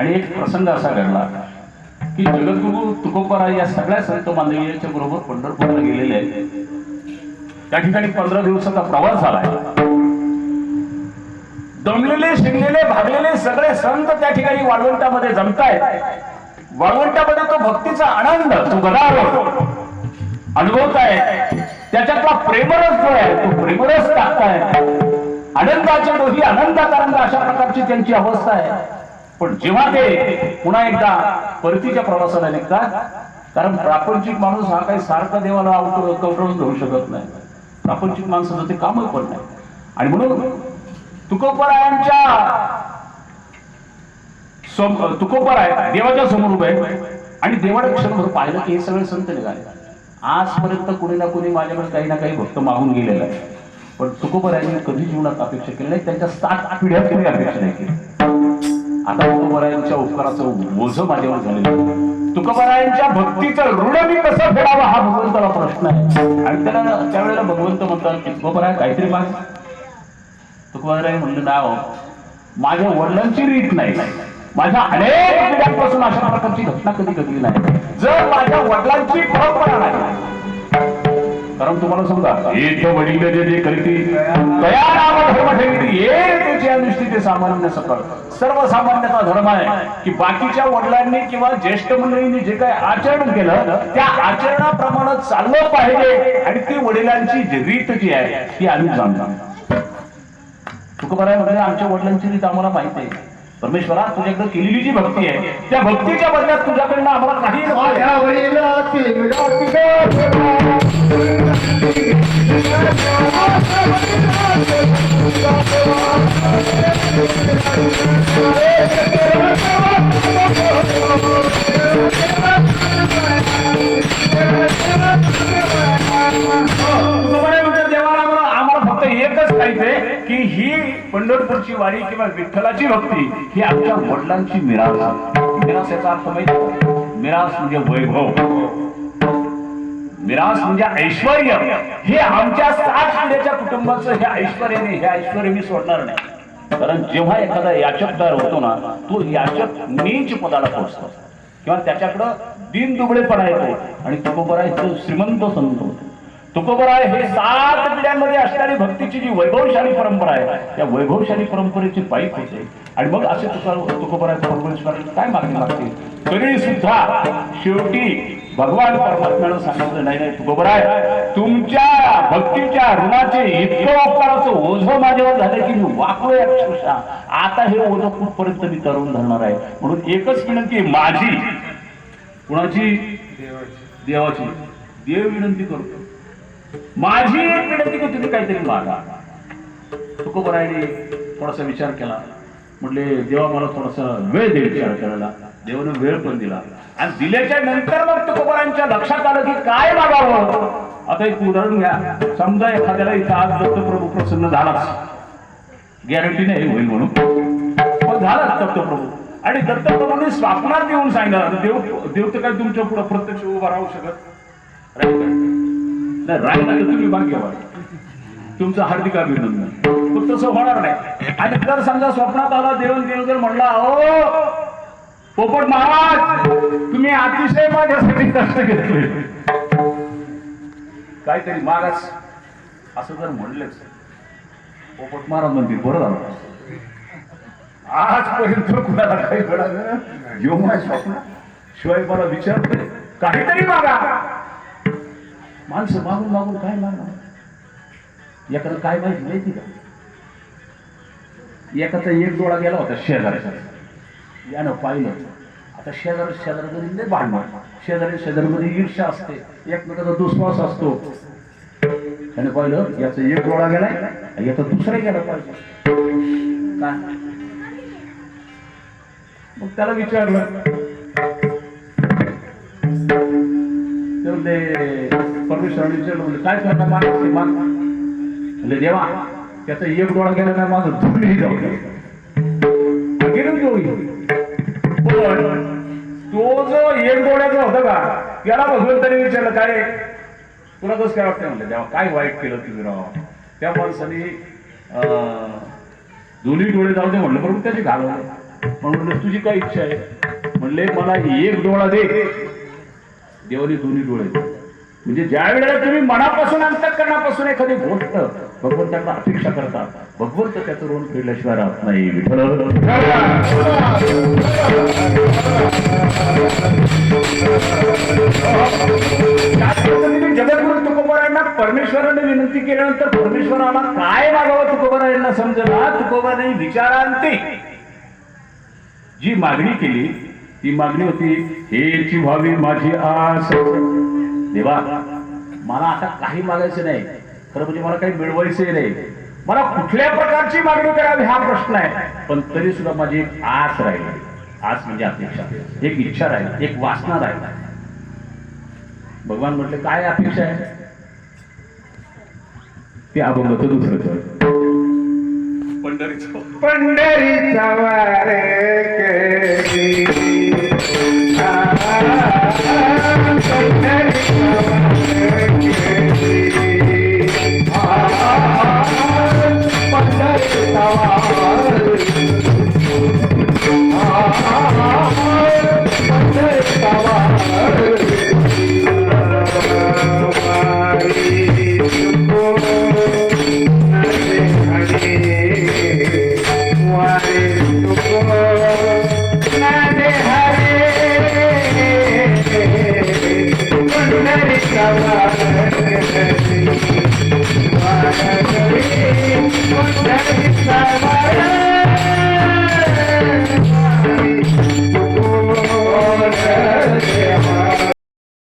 आणि एक प्रसंग असा घडला की जगद्गुरु तुकोबाराय या सगळ्या संत मानवीयांच्या बरोबर पंढरपूरला गेलेले आहेत. त्या ठिकाणी पंधरा दिवसाचा प्रवास झाला दमलेले शिंगलेले भागलेले सगळे संत त्या ठिकाणी वाळवंटामध्ये जमतायत. वाळवंटामध्ये तो भक्तीचा आनंद तो गदारोळ अनुभवताय त्याच्यातला प्रेमरस जो आहे तो प्रेमरस टाकताय आनंदाच्या डोही कारण अशा प्रकारची त्यांची अवस्था आहे. पण जेव्हा ते पुन्हा एकदा परतीच्या प्रवासाला निघतात कारण प्रापंचिक माणूस हा काही सारखा देवाला आवटून कवटळून घेऊ शकत नाही. प्रापंचिक माणसाचं ते कामही पण नाही. आणि म्हणून तुकोपरायांच्या तुकोपराय देवाच्या समोर उभे आणि देवाला क्षणभर पाहिलं की हे सगळे संत निघाले. आजपर्यंत कुणी ना कुणी माझ्याकडे काही ना काही भक्त मागून गेलेला आहे. पण तुकोपरायांनी कधी जीवनात अपेक्षा केली नाही. त्यांच्या सात पिढ्या कधी अपेक्षा नाही केली. आता तुकोबरायांच्या उपकाराचं ओझ माझ्यावर झालेलं आहे. तुकोबरायांच्या भक्तीचं ऋण मी कसं फेडावं हा भगवंताला प्रश्न आहे. आणि त्याला त्यावेळेला भगवंत म्हणतात की तुकोबराय काहीतरी माग तुकोबराय म्हणलं नाव हो, माझ्या वडिलांची रीत नाही. माझ्या अनेक पिढ्यांपासून अशा प्रकारची घटना कधी घडली नाही. जर माझ्या वडिलांची परंपरा नाही कारण तुम्हाला समजा एक वडील जे जे करतील तया नाम धर्म ठेवी ये त्याची ते सामान्य सकळ सर्वसामान्यता धर्म आहे की बाकीच्या वडिलांनी किंवा ज्येष्ठ मंडळींनी जे काही आचरण केलं त्या आचरणाप्रमाणे चाललं पाहिजे आणि ती वडिलांची जी रीत जी आहे ती आम्ही जाणतो. तुकोबाराय म्हणजे आमच्या वडिलांची रीत आम्हाला माहिती आहे. परमेश्वरा तुझ्याकडे केलेली जी भक्ती आहे त्या भक्तीच्या बदल्यात तुझ्याकडनं आम्हाला काही की ही पंढरपूरची वारी किंवा विठ्ठलाची भक्ती ही आमच्या वडिलांची मिरास. मिरास याचा अर्थ माहिती मिरास म्हणजे वैभव. मिरास म्हणजे ऐश्वर हे आमच्या सात पिढ्याच्या कुटुंबाचं हे ऐश्वर्याने हे ऐश्वर मी सोडणार नाही. कारण जेव्हा एखादा याचक तयार होतो ना तो याचक नीच पदाला पोहोचतो. किंवा त्याच्याकडं दिन दुबळेपणा येतो आणि तुकोबरा तो श्रीमंत संत होतो. तुकोबराय हे सात पिढ्यांमध्ये असणारी भक्तीची जी वैभवशाली परंपरा आहे त्या वैभवशाली परंपरेची पाईप होते. आणि मग असे तुका तुकोबराय परमेश्वराला काय मागणी मागते तरी सुद्धा शेवटी भगवान परमात्म्यानं सांगितलं नाही नाही तुकोबराय तुमच्या भक्तीच्या ऋणाचे इतकं उपकाराचं ओझं माझ्यावर झालं की मी वाकलोय अक्षरशः. आता हे ओझ कुठपर्यंत मी तरुण धरणार आहे? म्हणून एकच विनंती माझी कुणाची? देवाची. देव विनंती करतो. माझी एक विनंती की तुम्ही काहीतरी मागा. तुकोबरायने थोडासा विचार केला. म्हटले देवा मला थोडासा वेळ दे विचार करायला. देवानं वेळ पण दिला. आणि दिल्याच्या नंतर मग तुकोबरांच्या लक्षात आलं की काय मागावं? आता एक उदाहरण घ्या. समजा एखाद्याला इथं आज दत्तप्रभू प्रसन्न झालाच. गॅरंटी नाही होईल म्हणून. पण झाला दत्तप्रभू आणि दत्तप्रभूने स्वप्नात येऊन सांगितलं. देव देव तर काय तुमच्यापुढे प्रत्यक्ष उभा राहू शकत? राहील नाही राहिला तर तुम्ही भाग्य व्हा तुमचं हार्दिक अभिनंदन. पण तसं होणार नाही. आणि जर समजा स्वप्नात आला देवन देव जर म्हणला हो पोपट महाराज तुम्ही अतिशय माझ्यासाठी कष्ट घेतले. काहीतरी मागास असं जर म्हणलंच पोपट महाराज म्हणतील बरं झालं. आजपर्यंत कुणाला काही घडा घेऊ माझ्या स्वप्न शिवाय मला विचारतोय. काहीतरी मागा. माणसं मागून मागून काय मागणार? एखादं काय माहिती माहिती का एकाचा एक डोळा गेला होता शेजाऱ्याचा. यानं पाहिलं आता शेजार शेजारमध्ये भांडणार शेजारी शेजारमध्ये ईर्ष्या असते. एकमेकाचा दुश्वास असतो. त्याने पाहिलं याचा एक डोळा गेलाय याचा दुसरा गेला पाहिजे. काय मग त्याला विचारलं. म्हणजे काय करणार माग माग म्हणजे देवा त्याचा एक डोळा गेला काय माझं दोन्ही जाऊ गेलं डोळी पण तो जो एक डोळ्याचा होता का? याला भगवंताने विचारलं काय तुला कसं काय वाटतं म्हणलं देवा काय वाईट केलं तुम्ही राव त्या माणसाने अं, दोन्ही डोळे जाऊ दे म्हणलं बरोबर त्याचे घालवले म्हणून तुझी काय इच्छा आहे? म्हणले मला एक डोळा दे. देवाने दोन्ही डोळे म्हणजे ज्या वेळेला तुम्ही मनापासून अंतकरणापासून एखादी गोष्ट भगवंतांना अपेक्षा करता भगवंत त्याचं ऋण फेडल्याशिवाय राहत नाही विठ्ठल. जगद्गुरु तुकोबारायांना परमेश्वराने विनंती केल्यानंतर परमेश्वराला काय मागावं तुकोबारायांना समजला? तुकोबारांनी विचारांती. जी मागणी केली ती मागणी होती हेची व्हावी माझी आस. देवा मला आता काही मागायचं नाही. खरं म्हणजे मला काही मिळवायचंही नाही. मला कुठल्या प्रकारची मागणी करावी हा प्रश्न आहे. पण तरी सुद्धा माझी एक आस राहिली. आस म्हणजे अपेक्षा. एक इच्छा राहिली. एक वासना राहिली. भगवान म्हटले काय अपेक्षा आहे? ते अभंगाचं दुसरं चरण. पंढरीचं पंढरीचा पंढरीचा